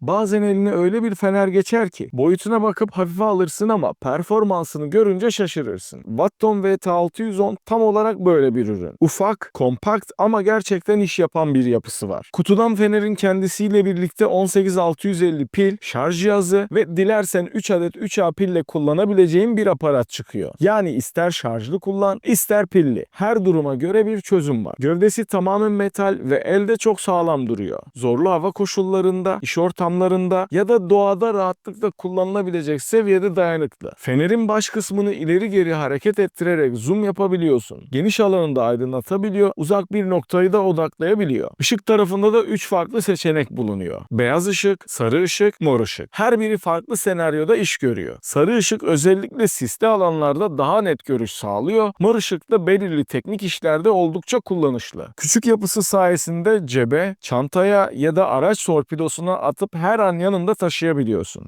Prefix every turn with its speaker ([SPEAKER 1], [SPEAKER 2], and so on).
[SPEAKER 1] Bazen eline öyle bir fener geçer ki boyutuna bakıp hafife alırsın ama performansını görünce şaşırırsın. Watton VT610 tam olarak böyle bir ürün. Ufak, kompakt ama gerçekten iş yapan bir yapısı var. Kutudan fenerin kendisiyle birlikte 18650 pil, şarj cihazı ve dilersen 3 adet 3A pille kullanabileceğin bir aparat çıkıyor. Yani ister şarjlı kullan, ister pilli. Her duruma göre bir çözüm var. Gövdesi tamamen metal ve elde çok sağlam duruyor. Zorlu hava koşullarında, iş ortamlarında ya da doğada rahatlıkla kullanılabilecek seviyede dayanıklı. Fenerin baş kısmını ileri geri hareket ettirerek zoom yapabiliyorsun. Geniş alanı da aydınlatabiliyor, uzak bir noktayı da odaklayabiliyor. Işık tarafında da 3 farklı seçenek bulunuyor. Beyaz ışık, sarı ışık, mor ışık. Her biri farklı senaryoda iş görüyor. Sarı ışık özellikle sisli alanlarda daha net görüş sağlıyor. Mor ışık da belirli teknik işlerde oldukça kullanışlı. Küçük yapısı sayesinde cebe, çantaya ya da araç torpidosuna atıp her an yanında taşıyabiliyorsun.